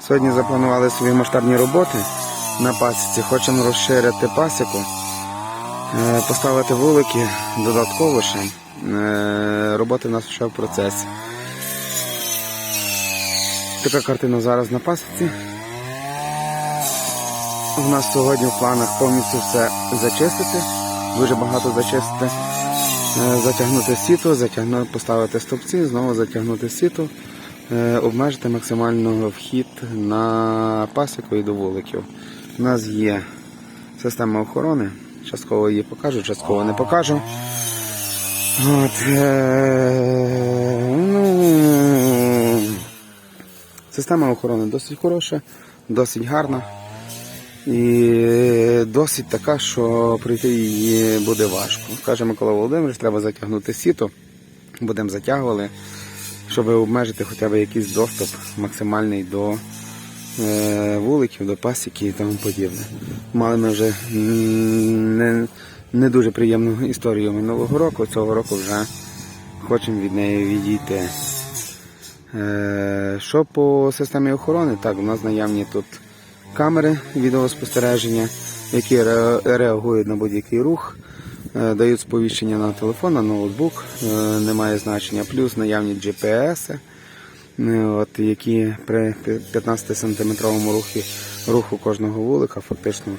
Сьогодні запланували свої масштабні роботи на пасіці. Хочемо розширити пасіку, е, поставити вулики додатково ще. Е, Роботи у нас ще в процесі. Така картина зараз на пасіці. У нас сьогодні в планах повністю все зачистити, дуже багато зачистити, Е, затягнути сіто, затягнути, поставити стовпці, знову затягнути сіто, обмежити максимально вхід на пасіку і до вуликів. У нас є система охорони, частково її покажу, частково не покажу. От, е, ну, Система охорони досить хороша, досить гарна. І досить така, що пройти її буде важко. Каже Микола Володимирович, треба затягнути сіто. Будемо затягували, щоб обмежити хоча б якийсь доступ максимальний до е, вуликів, до пасіки і тому подібне. Мали ми вже не, не дуже приємну історію минулого року. Цього року вже хочемо від неї відійти. Е, Що по системі охорони? Так, у нас наявні тут камери відеоспостереження, які ре- реагують на будь-який рух, дають сповіщення на телефон, на ноутбук, е, немає значення, плюс наявні GPS, е, от, які при 15-сантиметровому рухі, руху кожного вулика фактично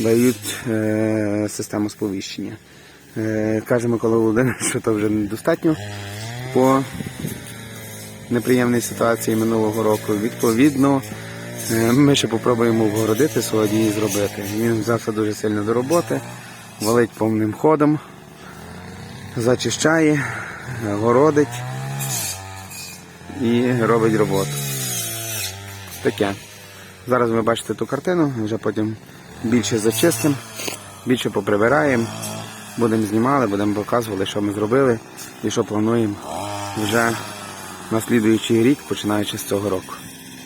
дають е, систему сповіщення. Е, Каже Микола Володимирович, що то вже недостатньо по неприємній ситуації минулого року. Відповідно, е, ми ще попробуємо вгородити сьогодні і зробити. Він взявся дуже сильно до роботи, валить повним ходом, зачищає, городить і робить роботу. Таке. Зараз ви бачите ту картину, вже потім більше зачистимо, більше поприбираємо, будемо знімали, будемо показували, що ми зробили і що плануємо вже на слідуючий рік, починаючи з цього року.